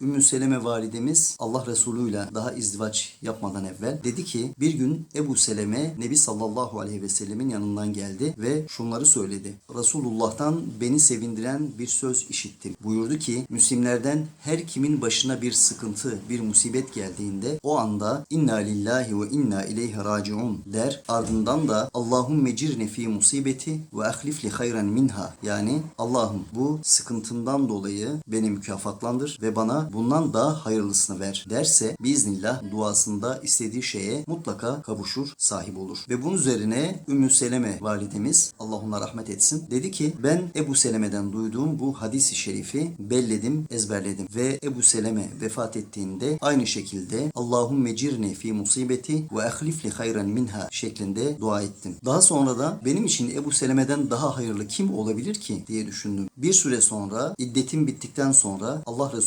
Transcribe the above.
Ümmü Seleme validemiz Allah Resulü ile daha izdivaç yapmadan evvel dedi ki bir gün Ebu Seleme Nebi sallallahu aleyhi ve sellemin yanından geldi ve şunları söyledi. Resulullah'tan beni sevindiren bir söz işittim. Buyurdu ki Müslimlerden her kimin başına bir sıkıntı, bir musibet geldiğinde o anda inna lillahi ve inna ileyhi raciun der. Ardından da Allahümme cirne fi musibeti ve ahlif li hayran minha. Yani Allah'ım bu sıkıntımdan dolayı beni mükafatlandır ve bana bundan daha hayırlısını ver derse biiznillah duasında istediği şeye mutlaka kavuşur, sahip olur. Ve bunun üzerine Ümmü Seleme validemiz Allah ona rahmet etsin dedi ki ben Ebu Seleme'den duyduğum bu hadisi şerifi belledim, ezberledim ve Ebu Seleme vefat ettiğinde aynı şekilde Allahümme cirne fi musibeti ve ahlif li hayran minha şeklinde dua ettim. Daha sonra da benim için Ebu Seleme'den daha hayırlı kim olabilir ki diye düşündüm. Bir süre sonra iddetim bittikten sonra Allah Resulü